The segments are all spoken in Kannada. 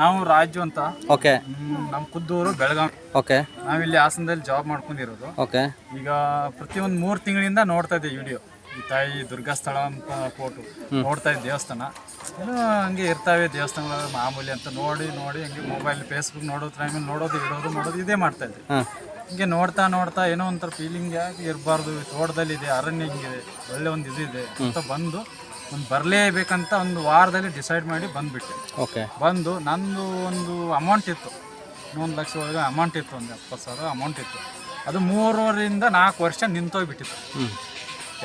ನಾವು ರಾಜು ಅಂತ. ಓಕೆ ನಮ್ಮ ಕುದ್ದೂರು ಬೆಳಗಾವಿ ಓಕೆ ನಾವಿಲ್ಲಿ ಹಾಸನದಲ್ಲಿ ಜಾಬ್ ಮಾಡ್ಕೊಂಡಿರೋದು. ಓಕೆ ಈಗ ಪ್ರತಿಯೊಂದು ಮೂರು ತಿಂಗಳಿಂದ ನೋಡ್ತಾ ಇದ್ದೆ ವಿಡಿಯೋ ಈ ತಾಯಿ ದುರ್ಗಾ ಸ್ಥಳ ಅಂತ ಫೋಟೋ ನೋಡ್ತಾ ಇದ್ದ ದೇವಸ್ಥಾನ. ಏನೋ ಹಂಗೆ ಇರ್ತಾವೆ ದೇವಸ್ಥಾನಗಳ ಮಾಮೂಲಿ ಅಂತ ನೋಡಿ ನೋಡಿ ಹಂಗೆ ಮೊಬೈಲ್ ಫೇಸ್ಬುಕ್ ನೋಡೋ ಟೈಮಲ್ಲಿ ನೋಡೋದು ಇಡೋದು ನೋಡೋದು ಇದೇ ಮಾಡ್ತಾ ಇದ್ದೆ ಹಿಂಗೆ ನೋಡ್ತಾ ನೋಡ್ತಾ ಏನೋ ಒಂಥರ ಫೀಲಿಂಗ್ ಯಾಕೆ ಇರಬಾರ್ದು. ತೋಟದಲ್ಲಿದೆ ಅರಣ್ಯ ಹಿಂಗಿದೆ ಒಳ್ಳೆ ಒಂದು ಇದು ಇದೆ ಅಂತ ಬಂದು ಒಂದು ಬರಲೇಬೇಕಂತ ಒಂದು ವಾರದಲ್ಲಿ ಡಿಸೈಡ್ ಮಾಡಿ ಬಂದುಬಿಟ್ಟೆ. ಓಕೆ ಬಂದು ನಂದು ಒಂದು ಅಮೌಂಟ್ ಇತ್ತು. ಇನ್ನೊಂದು ಲಕ್ಷ ಒಳಗೆ ಅಮೌಂಟ್ ಇತ್ತು ಒಂದು ಎಪ್ಪತ್ತು ಸಾವಿರ ಅಮೌಂಟ್ ಇತ್ತು. ಅದು ಮೂರುವರೆಯಿಂದ ನಾಲ್ಕು ವರ್ಷ ನಿಂತೋಗ್ಬಿಟ್ಟಿತ್ತು.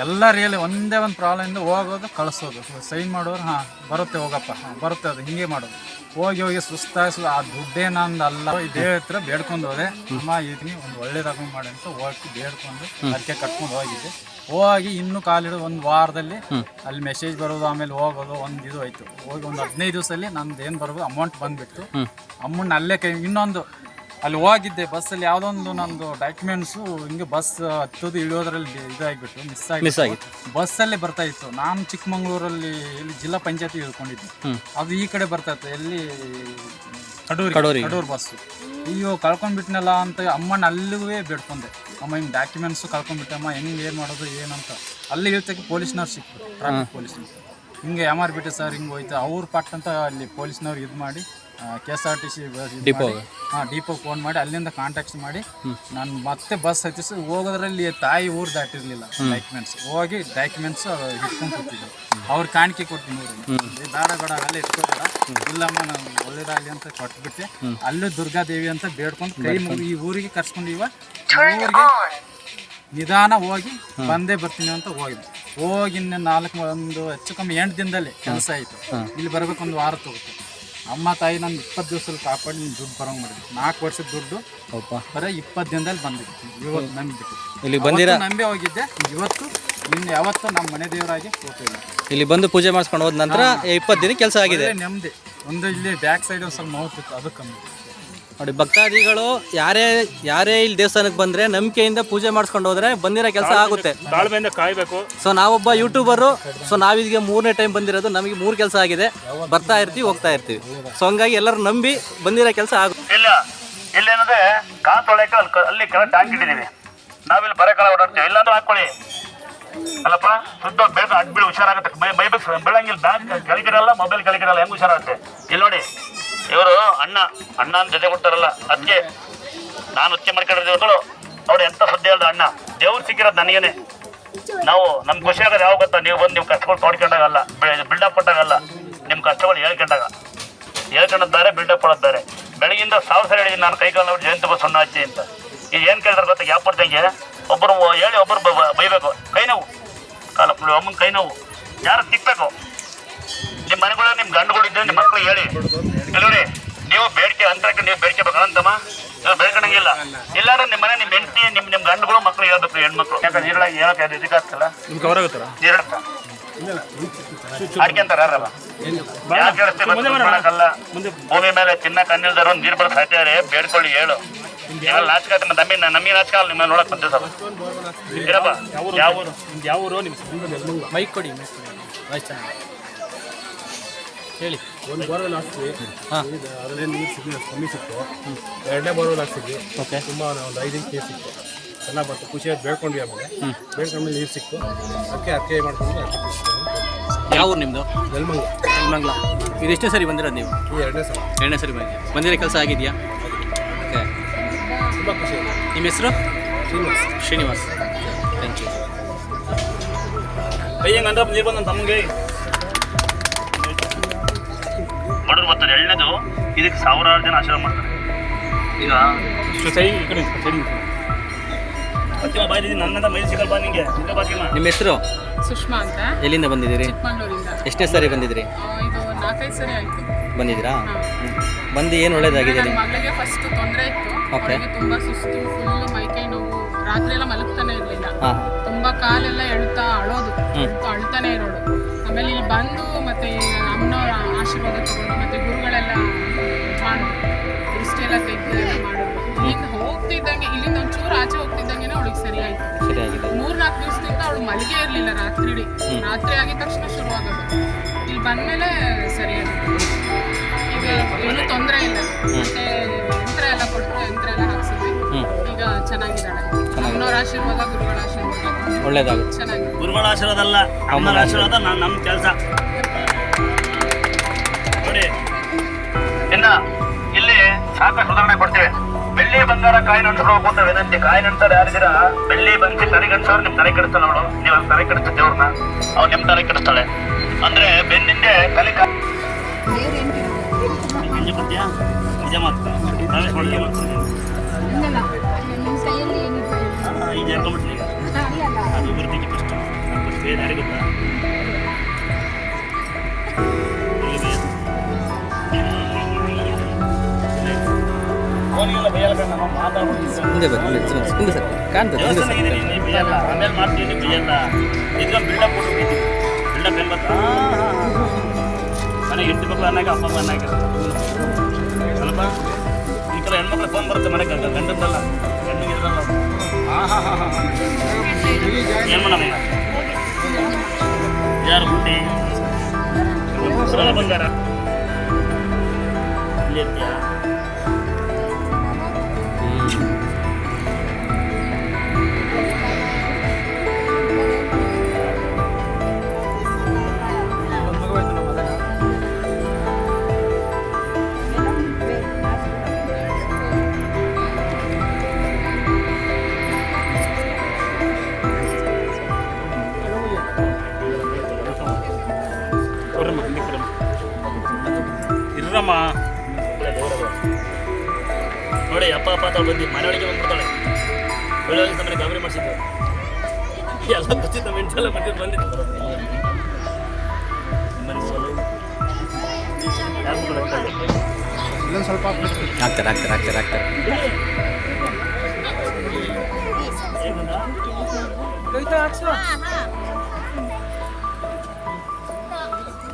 ಎಲ್ಲ ರಿಯಲಿ ಒಂದೇ ಒಂದು ಪ್ರಾಬ್ಲಮಿಂದ ಹೋಗೋದು ಕಳಿಸೋದು. ಸೈನ್ ಮಾಡೋರು ಹಾಂ ಬರುತ್ತೆ ಹೋಗಪ್ಪ ಹಾಂ ಬರುತ್ತೆ ಅದು ಹಿಂಗೆ ಮಾಡೋದು. ಹೋಗಿ ಹೋಗಿ ಸುಸ್ತಾಗಿ ಆ ದುಡ್ಡೇ ನಂದು ಅಲ್ಲ. ಇದೇ ಹತ್ರ ಬೇಡ್ಕೊಂಡು ಹೋದೆ. ಅಮ್ಮ ಇದೀನಿ ಒಂದು ಒಳ್ಳೇದಾಗ ಮಾಡಿ ಅಂತ ಹೋಗಿ ಬೇಡ್ಕೊಂಡು ಅದಕ್ಕೆ ಕಟ್ಕೊಂಡು ಹೋಗಿದ್ದೆ. ಹೋಗಿ ಇನ್ನು ಕಾಲಿಡು ಒಂದು ವಾರದಲ್ಲಿ ಅಲ್ಲಿ ಮೆಸೇಜ್ ಬರೋದು ಆಮೇಲೆ ಹೋಗೋದು ಒಂದು ಇದು ಆಯಿತು. ಹೋಗಿ ಒಂದು ಹದಿನೈದು ದಿವಸದಲ್ಲಿ ನಂದು ಏನು ಬರೋದು ಅಮೌಂಟ್ ಬಂದ್ಬಿಟ್ಟು ಅಮ್ಮನ್ನ ಅಲ್ಲೇ ಕೈ ಇನ್ನೊಂದು ಅಲ್ಲಿ ಹೋಗಿದ್ದೆ ಬಸ್ಸಲ್ಲಿ ಯಾವುದೊಂದು ನಂದು ಡಾಕ್ಯುಮೆಂಟ್ಸು ಹಿಂಗೆ ಬಸ್ ಹತ್ತೋದು ಇಳಿಯೋದ್ರಲ್ಲಿ ಇದಾಗಿಬಿಟ್ಟು ಮಿಸ್ ಆಗಿ ಮಿಸ್ ಆಗಿತ್ತು. ಬಸ್ಸಲ್ಲೇ ಬರ್ತಾ ಇತ್ತು. ನಾನು ಚಿಕ್ಕಮಂಗ್ಳೂರಲ್ಲಿ ಇಲ್ಲಿ ಜಿಲ್ಲಾ ಪಂಚಾಯತಿ ಇಳ್ಕೊಂಡಿದ್ದೆ. ಅದು ಈ ಕಡೆ ಬರ್ತಾ ಇತ್ತು. ಎಲ್ಲಿ? ಕಡೂರು ಕಡೂರು ಕಡೂರು ಬಸ್ಸು ಅಯ್ಯೋ ಕಳ್ಕೊಂಡ್ಬಿಟ್ನಲ್ಲ ಅಂತ ಅಮ್ಮನ ಅಲ್ಲಿಗೂ ಬೇಡ್ಕೊಂಡೆ. ಅಮ್ಮ ಹಿಂಗೆ ಡಾಕ್ಯುಮೆಂಟ್ಸು ಕಳ್ಕೊಂಡ್ಬಿಟ್ಟೆ. ಅಮ್ಮ ಹೆಂಗೆ ಏನು ಮಾಡೋದು ಏನಂತ ಅಲ್ಲಿ ಹೇಳ್ತಕ್ಕೆ ಪೊಲೀಸ್ನವ್ರು ಸಿಕ್ತು ಟ್ರಾಫಿಕ್ ಪೊಲೀಸ್ನವ್ರು. ಹಿಂಗೆ ಬಿಟ್ಟೆ ಸರ್ ಹಿಂಗೆ ಹೋಯ್ತು. ಅವ್ರ ಪಟ್ಟಂತ ಅಲ್ಲಿ ಪೊಲೀಸ್ನವ್ರು ಇದು ಮಾಡಿ K S R T C depot. ಹಾಂ ಡಿಪೋ ಫೋನ್ ಮಾಡಿ ಅಲ್ಲಿಂದ ಕಾಂಟ್ಯಾಕ್ಟ್ ಮಾಡಿ ನಾನು ಮತ್ತೆ ಬಸ್ ಹತ್ತಿಸಿ ಹೋಗೋದ್ರಲ್ಲಿ ತಾಯಿ ಊರು ದಾಟಿರ್ಲಿಲ್ಲ ಡಾಕ್ಯುಮೆಂಟ್ಸ್ ಹೋಗಿ ಡಾಕ್ಯುಮೆಂಟ್ಸ್ ಇಟ್ಕೊಂಡು ಕೊಟ್ಟಿದ್ದೆ ಅವ್ರ ಕಾಣಿಕೆ ಕೊಡ್ತೀನಿ ಬೇಡ ಬೇಡ ಅಲ್ಲೇ ಇಟ್ಕೋಬೇಡ. ಇಲ್ಲಮ್ಮ ನಾನು ಒಳ್ಳೇದಾಗಲಿ ಅಂತ ಕೊಟ್ಬಿಟ್ಟೆ ಅಲ್ಲೂ ದುರ್ಗಾದೇವಿ ಅಂತ ಬೇಡ್ಕೊಂಡು ಕೈ ಮುಗಿ ಈ ಊರಿಗೆ ಕರ್ಸ್ಕೊಂಡಿವ. ಊರಿಗೆ ನಿಧಾನ ಹೋಗಿ ಬಂದೇ ಬರ್ತೀನಿ ಅಂತ ಹೋಗಿದ್ದೆ. ಹೋಗಿ ಇನ್ನು ನಾಲ್ಕು ಒಂದು ಹೆಚ್ಚು ಕಮ್ಮಿ ಎಂಟು ದಿನದಲ್ಲಿ ಕೆಲಸ ಆಯಿತು. ಇಲ್ಲಿ ಬರಬೇಕು ಒಂದು ವಾರ ತಗೋತು ಅಮ್ಮ ತಾಯಿ ನಾನು ಇಪ್ಪತ್ತು ದಿವಸದಲ್ಲಿ ಕಾಪಾಡಿ ನೀನು ದುಡ್ಡು ಬರೋಂಗ್ ಮಾಡಿದ್ವಿ ನಾಲ್ಕು ವರ್ಷದ ದುಡ್ಡು ಬರೀ ಇಪ್ಪತ್ತು ದಿನದಲ್ಲಿ ಬಂದಿತ್ತು ಇವತ್ತು ನಂಬಿಬಿಟ್ಟು ಇಲ್ಲಿ ಬಂದಿರ? ನಂಬಿ ಹೋಗಿದ್ದೆ. ಇವತ್ತು ಇನ್ನು ಯಾವತ್ತೂ ನಮ್ಮ ಮನೆ ದೇವರಾಗಿ ಹೋಗ್ತಿಲ್ಲ ಇಲ್ಲಿ. ಬಂದು ಪೂಜೆ ಮಾಡಿಸ್ಕೊಂಡು ಹೋದ ನಂತರ ಇಪ್ಪತ್ತು ದಿನ ಕೆಲಸ ಆಗಿದೆ. ನೆಮ್ಮದಿ. ಒಂದು ಇಲ್ಲಿ ಬ್ಯಾಕ್ ಸೈಡ್ ಒಂದು ಸ್ವಲ್ಪ ನೋವ್ತಿತ್ತು ಅದು ಕಮ್ಮಿ. ನೋಡಿ ಭಕ್ತಾದಿಗಳು ಯಾರೇ ಯಾರೇ ಇಲ್ಲಿ ದೇವಸ್ಥಾನಕ್ಕೆ ಬಂದ್ರೆ ನಂಬಿಕೆಯಿಂದ ಪೂಜೆ ಮಾಡಿಸ್ಕೊಂಡು ಹೋದ್ರೆ ಬಂದಿರೋ ಕೆಲಸ ಆಗುತ್ತೆ. ತಾಳ್ಮೆಯಿಂದ ಕಾಯ್ಬೇಕು. ಸೊ ನಾವೊಬ್ಬ ಯೂಟ್ಯೂಬರು ಸೊ ನಾವಿದಿಗೆ ಮೂರನೇ ಟೈಮ್ ಬಂದಿರೋದು ನಮಗೆ ಮೂರು ಕೆಲಸ ಆಗಿದೆ. ಬರ್ತಾ ಇರ್ತೀವಿ ಹೋಗ್ತಾ ಇರ್ತೀವಿ. ಸೊ ಹಂಗಾಗಿ ಎಲ್ಲರೂ ನಂಬಿ ಬಂದಿರೋ ಕೆಲಸ ಆಗುತ್ತೆ. ಇಲ್ಲ ಇಲ್ಲೇನಂದ್ರೆ ಏನಂದ್ರೆ ತೊಳೆಯಕ್ಕೆ ಅಲ್ಲಿ ಕ- ಅಲ್ಲಿ ಕೆಳ ಟ್ಯಾಂಕ್ ಇಟ್ಟಿದ್ದೀವಿ. ನಾವಿಲ್ಲಿ ಬರ ಕಾಲ ಓಡಾಡ್ತೀವಿ. ಇಲ್ಲಾಂದ್ರೆ ಹಾಕೊಳ್ಳಿ ಅಲ್ಲಪ್ಪ ಶುದ್ಧ ಬೇಗ ಅಡ್ಬಿಡಿ ಹುಷಾರಾಗುತ್ತೆ. ಮೈ ಮೈ ಬೇಕು ಬೆಳಂಗಿಲ್ಲ ಬ್ಯಾಂಕ್ ಕೆಳಗಿರಲ್ಲ ಮೊಬೈಲ್ ಕೆಳಗಿರಲ್ಲ ಹೆಂಗ್ ಹುಷಾರಾಗುತ್ತೆ? ಇಲ್ಲಿ ನೋಡಿ. ಇವರು ಅಣ್ಣ ಅಣ್ಣ ಅಂತ ಜೊತೆ ಕೊಡ್ತಾರಲ್ಲ ಅದಕ್ಕೆ ನಾನು ನೃತ್ಯ ಮಾಡ್ಕೊಂಡಿರೋ ದೇವರುಗಳು ಅವ್ರು ಎಂತ ಸುದ್ದಿ ಹೇಳ್ದ ಅಣ್ಣ, ದೇವ್ರು ಸಿಕ್ಕಿರೋದು ನನಗೇನೆ. ನಾವು ನಮ್ ಖುಷಿ ಆಗೋದು ಯಾವ ಗೊತ್ತಾ? ನೀವು ಬಂದು ನಿಮ್ಮ ಕಷ್ಟಗಳು ತೋಡ್ಕೊಂಡಾಗಲ್ಲ ಬಿಲ್ಡಪ್ ಕೊಟ್ಟಾಗಲ್ಲ ನಿಮ್ಮ ಕಷ್ಟಗಳು ಹೇಳ್ಕೊಂಡಾಗ. ಹೇಳ್ಕೊಂಡಿದ್ದಾರೆ ಬಿಲ್ಡಪ್ ಕೊಡುತ್ತಾರೆ ಬೆಳಗಿಂದ ಸಾವಿರ ಸರಿ ಹೇಳಿದ್ದೀನಿ ನಾನು ಜಯಂತ ಬಸ್ ಸಣ್ಣ ಹಚ್ಚಿ ಅಂತ. ಈಗ ಏನು ಕೇಳಿದ್ರೆ ಗೊತ್ತಾ? ಯಾವ ಪಡ್ದಂಗೆ ಒಬ್ಬರು ಹೇಳಿ ಒಬ್ಬರು ಬೈಬೇಕು. ಕೈ ನೋವು. ಕಾಲ ಅಮ್ಮನ ಕೈ ನೋವು. ಯಾರು ತಿಕ್ಬೇಕು? ನಿಮ್ಮ ಮನೆಗಳು ನಿಮ್ಮ ಗಂಡುಗಳು ಇದ್ರೆ ನಿಮ್ಮ ಮಕ್ಕಳು ಹೇಳಿ. ಕೆಲವ್ರಿ ನೀವು ಬೇಡಿಕೆ ಅಂತರಕ್ಕೆ ನೀವು ಬೇಡಿಕೆ ಬೇಕು ಅಂತಮ್ಮ ನೀವು ಬೇಡ್ಕೊಂಡಂಗಿಲ್ಲ ಇಲ್ಲಾಂದ್ರೆ ನಿಮ್ಮ ಮನೆ ನಿಮ್ಮ ಹೆಂಡತಿ ನಿಮ್ಮ ನಿಮ್ಮ ಗಂಡುಗಳು ಮಕ್ಕಳು ಹೇಳ್ಬೇಕು ಹೆಣ್ಮಕ್ಳು. ಯಾಕಂದ್ರೆ ನೀರೊಳಗೆ ಹೇಳಕ್ಕೆ ಅದು ಇದಕ್ಕಾಗ್ತಲ್ಲ ಭೂಮಿ ಮೇಲೆ ತಿನ್ನಕ್ ಅನ್ನಿಲ್ದಾರ ನೀರ್ ಬರೋ ಸಾಧ್ಯ ಬೇಡ್ಕೊಳ್ಳಿ ಹೇಳು. ಎಲ್ಲ ನಾಚಿಕ ಆಯ್ತು ನಮ್ಮಿ ನಮ್ಮಿ ನಾಚಿಕ ಅಲ್ಲಿ ನಿಮ್ಮ ನೋಡಕ್ ಬಂದಿವಿ ಸರ್ ಇರಪ್ಪ ಯಾವ ಊರು? ಯಾವ ಮೈಕ್ ಕೊಡಿ ಹೇಳಿ. ಒಂದು ಬೋರ್ವೆಲ್ ಹಾಕ್ತೀವಿ ಹಾಂ. ಅದರಲ್ಲಿ ನೀರು ಸಿಗಲಿ ಕಮ್ಮಿ ಸಿಕ್ತು. ಎರಡನೇ ಬೋರ್ವೆಲ್ ಹಾಕ್ಸಿದ್ವಿ. ಓಕೆ. ತುಂಬ ಒಂದು ಐದು ನೀರು ಸಿಕ್ತು. ಚೆನ್ನಾಗಿ ಬಂತು. ಖುಷಿಯಾಗಿ ಬೇಡ್ಕೊಂಡ್ವಿ ಆಮೇಲೆ. ಬೇಡ್ಕೊಂಡ್ಮೇಲೆ ನೀರು ಸಿಕ್ತು. ಅದಕ್ಕೆ ಅಕ್ಕೆ ಮಾಡ್ಕೊಂಡು ಯಾವ ಊರು ನಿಮ್ಮದು ನೆಲಮಂಗ ಮಂಗ್ಲ ಇದು ಎಷ್ಟೇ ಸರಿ ಬಂದಿರೋದು ನೀವು? ಈ ಎರಡನೇ ಸಲ. ಎರಡನೇ ಸರಿ ಬಂದಿದೆ. ಬಂದಿರೋ ಕೆಲಸ ಆಗಿದೆಯಾ? ಓಕೆ. ತುಂಬ ಖುಷಿ ನಿಮ್ಮ ಹೆಸರು? ಶ್ರೀನಿವಾಸ್. ಶ್ರೀನಿವಾಸ್. ಥ್ಯಾಂಕ್ ಯು ಕೈ ಹೆಂಗ್ ಅಂದ್ರೆ ನೀರು ಬಂದ ತಮಗೆ ಬಡವ್ರು ಬರ್ತಾರೆ ಎಳ್ಳೆದು ಇದಕ್ಕೆ ಸಾವಿರಾರು ಜನ ಆಶೀರ್ವಾದ ಮಾಡ್ತಾರೆ. ಈಗ ನನ್ನದ ಸಿಗಲ್ ಬಾ ನಿಂಗೆ. ನಿಮ್ಮ ಹೆಸರು? ಸುಷ್ಮಾ ಅಂತ. ಎಲ್ಲಿಂದ ಬಂದಿದ್ದೀರಿ? ಎಷ್ಟೇ ಎಷ್ಟನೇ ಸರಿ ಬಂದಿದ್ರಿ ಇದು ನಾಲ್ಕೈದು ಸರಿ ಆಯ್ತು. ಬಂದಿದ್ದೀರಾ? ಬಂದು ಏನು ಒಳ್ಳೇದಾಗಿದೆ ನಿಮ್ಮ ಮಗಳಿಗೆ ಫಸ್ಟ್ ತೊಂದರೆ ಇತ್ತು. ಓಕೆ ತುಂಬಾ ಸುಸ್ತು ಫುಲ್ ಮೈಕೈ ನೋವು ರಾತ್ರಿ ಎಲ್ಲ ಮಲಗ್ತಾನೆ ಇರಲಿಲ್ಲ. ಹಾಂ. ತುಂಬಾ ಕಾಲೆಲ್ಲ ಎಳ್ತಾ ಅಳೋದು. ಎಳ್ತಾ ಅಳ್ತಾನೆ ಇರೋಳು ಆಮೇಲೆ ಇಲ್ಲಿ ಬಂದು ಮತ್ತೆ ಅಮ್ಮನವರ ಆಶೀರ್ವಾದ ತಗೊಂಡು ಮತ್ತೆ ಗುರುಗಳೆಲ್ಲ ಮಾಡೋದು ದೃಷ್ಟಿ ಎಲ್ಲ ತೆಗೆದು ಎಲ್ಲ ಮಾಡಿದ್ರು ಇಲ್ಲಿಂದ ಹೋಗ್ತಿದ್ದಂಗೆ ಇಲ್ಲಿಂದ ಒಂಚೂರು ಆಚೆ ಹೋಗ್ತಿದ್ದಂಗೆ ಅವಳಿಗೆ ಸರಿ ಆಯ್ತು ನಾಲ್ಕು ಆಗಿದೆ ಮೂರ್ನಾಲ್ಕು ದಿವಸದಿಂದ ಅವಳು ಮಲಗೇ ಇರಲಿಲ್ಲ ರಾತ್ರಿ ಇಡೀ ರಾತ್ರಿ ಆಗಿದ ತಕ್ಷಣ ಶುರು ಆಗೋದು ಇಲ್ಲಿ ಬಂದಮೇಲೆ ಸರಿಯಾಗಿದೆ. ಈಗ ಏನು ತೊಂದರೆ ಇಲ್ಲ. ಮತ್ತೆ ಯಂತ್ರ ಎಲ್ಲ ಕೊಟ್ಟರು ಯಂತ್ರ ಒಳ್ಳೇದಾಗುತ್ತೆ. ಚೆನ್ನಾಗಿದೆ. ಗುರುಗಳ ಆಶೀರ್ವಾದ ಅಲ್ಲ ಅಮ್ಮನ ಆಶೀರ್ವಾದ ನಾನು ನಮ್ಮ ಕೆಲಸ. ನೋಡಿ. ಇನ್ನ ಇಲ್ಲಿ ಸಾಕಷ್ಟು ಉದಾಹರಣೆ ಕೊಡ್ತೇವೆ. ಬೆಳ್ಳಿ ಬಂಗಾರ ಕಾಯಿ ನಂತರ ಅಂತ ವಿನಂತಿ. ಕಾಯಿ ನಂತರ ಯಾರಿದ್ದೀರಾ? ಬೆಳ್ಳಿ ಬಂದು ತಲೆ ಕಡಿಸೋರು ನಿಮ್ ತಲೆ ಕೆಡಿಸ್ತಾಳೆ ಅವಳು ನೀವು ತಲೆ ಕೆಡಿಸ್ತ ದೇವ್ರನ್ನ ಅವ್ನು ನಿಮ್ ತಲೆ ಕೆಡಿಸ್ತಾಳೆ. ಅಂದ್ರೆ ಬೆನ್ನಿಂದೆ ತಲೆ ನಿಜ ಮಾತು ಮುಂದೆ ಬರ್ರಿ ಮುಂದೆ ಸರ್ ಕಾಣ್ತದೆ ಆಮೇಲೆ ಮಾಡ್ತೀನಿ ಭಯಲ್ಲ ಇದ್ಕೊಂಡು ಬಿಲ್ಡಪ್ ಕೊಟ್ಟು ಬಿಲ್ಡಪ್ ಬರ್ತಾ ಮನೆಗೆ ಮಕ್ಕಳು ಅನ್ನಾಗ ಅಪ್ಪ ಅಮ್ಮ ಅನ್ನಾಗ ಸ್ವಲ್ಪ ಈ ಥರ ಹೆಣ್ಮಕ್ಳು ಫೋನ್ ಬರುತ್ತೆ ಮನೆಗೆ ಗಂಡ ಗಂಡದ್ದಲ್ಲ. ಗಂಡಿಗೆ ಇದ್ರಲ್ಲ ಹಾಂ ಹಾಂ ಹಾಂ ಹಾಂ. ಏನು ಮಾಡೋಣ ಈಗ ಯಾರು ಹುಟ್ಟಿ ಬಂಗಾರ ಇಲ್ಲಿ ಇರ್ತೀಯಾ ಕೊಡ್ರಮ್ಮ ಇರ್ರಮ್ಮ. ನೋಡಿ ಅಪ್ಪ ಅಪ್ಪ ಅಂತ ಬಂದು ಮನೆಯೊಳಗೆ ಬಂದ್ಬಿಡ್ತಾಳೆ. ಬೆಳಗ್ಗೆ ಸಮಯ ಗಾಬರಿ ಮಾಡಿಸಿದ್ದು ಎಲ್ಲ ಗೊತ್ತಿದ್ದ ಮೆಂಟೆಲ್ಲ ಬಂದಿದ್ದು ಬಂದಿದ್ದು ಮನೆ ಹೋಗಲು ಯಾರು ಕೊಡಕ್ಕಾಗಲ್ಲ. ಇಲ್ಲೊಂದು ಸ್ವಲ್ಪ ಆಗ್ತಾರೆ ಆಗ್ತಾರೆ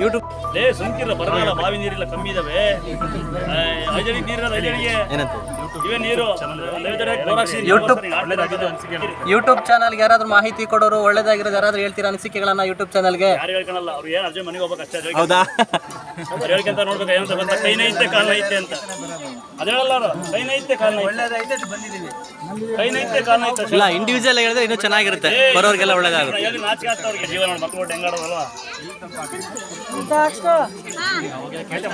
ಯೂಟ್ಯೂಬ್ ಲೇ ಸುಮ್ಕಿರ ಬರಲ್ಲ ಬಾವಿ ನೀರಿಲ್ಲ ಕಮ್ಮಿ ಇದಾವೆ. ಐದಡಿ ಐದಡಿಗೆ. ಇವೇ ನೀರು. ಯೂಟ್ಯೂಬ್ ಚಾನಲ್ಗೆ ಯಾರಾದ್ರೂ ಮಾಹಿತಿ ಕೊಡೋರು ಒಳ್ಳೇದಾಗಿರೋದು ಯಾರಾದ್ರೂ ಹೇಳ್ತೀರಾ ಅನಿಸಿಕೆಗಳನ್ನ ಯೂಟ್ಯೂಬ್ ಚಾನಲ್ಗೆ? ಯಾರು ಹೇಳ್ಕೊಳಲ್ಲ ಅವ್ರು ಏನು ಅರ್ಜೆಂಟ್ ಮನೆಗೆ ಹೋಗ್ಬೇಕು ಅಷ್ಟೇ ಹೌದಾ? ಅವ್ರು ಹೇಳ್ಕೊಂತ ನೋಡ್ಬೇಕು ಏನಂತ ಕೈನ ಐತೆ ಕಾಲ್ನ ಐತೆ ಅಂತ. ಅದ್ ಹೇಳಲ್ಲ ಅವರು ಕೈನ ಐತೆ ಕಾಲ್ನ ಕೈನ ಐತೆ ಕಾಲ ಐತೆ ಅಷ್ಟೇ. ಇಲ್ಲ ಇಂಡಿವಿಜುವಲ್ ಹೇಳಿದ್ರೆ ಇನ್ನೂ ಚೆನ್ನಾಗಿರುತ್ತೆ. ಬರೋರಿಗೆಲ್ಲ ಒಳ್ಳೇದಾಗುತ್ತೆ. ಎಲ್ಲಿ ನಾಚಿಕೆ ಆಗ್ತಾ ಅವ್ರಿಗೆ ಜೀವನ ನೋಡಿ ಮಕ್ಕಳು ಹೆಂಗಾಡೋದಲ್ವಾ ಒಳ್ಳೇದಾ ಹೇಳ್ತೀಯ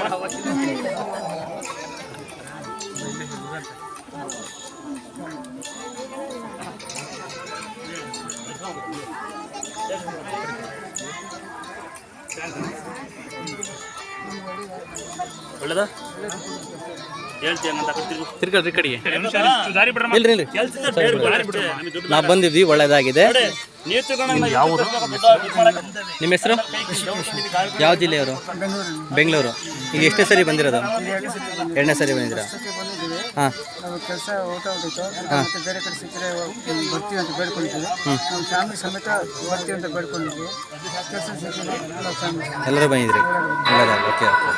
ಅಂತ ಹೇಳ್ತೀನಿ ನಾ ಕಡೆಗೆ. ಇಲ್ರಿ ಇಲ್ರಿ ನಾವು ಬಂದಿದ್ವಿ ಒಳ್ಳೇದಾಗಿದೆ. ನಿಮ್ಮ ಹೆಸರು? ಯಾವ ಜಿಲ್ಲೆಯವರು ಬೆಂಗಳೂರು. ಈಗ ಎಷ್ಟೇ ಸರಿ ಬಂದಿರೋದು? ಎರಡನೇ ಸರಿ ಬಂದಿರ ಹಾಂ. ಕೆಲಸ ಊಟ ಮತ್ತೆ ಬೇರೆ ಕಡೆ ಸಿಕ್ಕರೆ ಬರ್ತೀವಿ ಅಂತ ಬೇಡ್ಕೊಂಡಿದ್ದೀವಿ. ನಮ್ಮ ಫ್ಯಾಮಿಲಿ ಸಮೇತ ಬರ್ತೀವಿ ಅಂತ ಬೇಡ್ಕೊಂಡಿದ್ವಿ ಕೆಲಸ ಎಲ್ಲರೂ ಬಂದಿದ್ರಿ ಒಳ್ಳೇದಾಗ ಓಕೆ ಓಕೆ.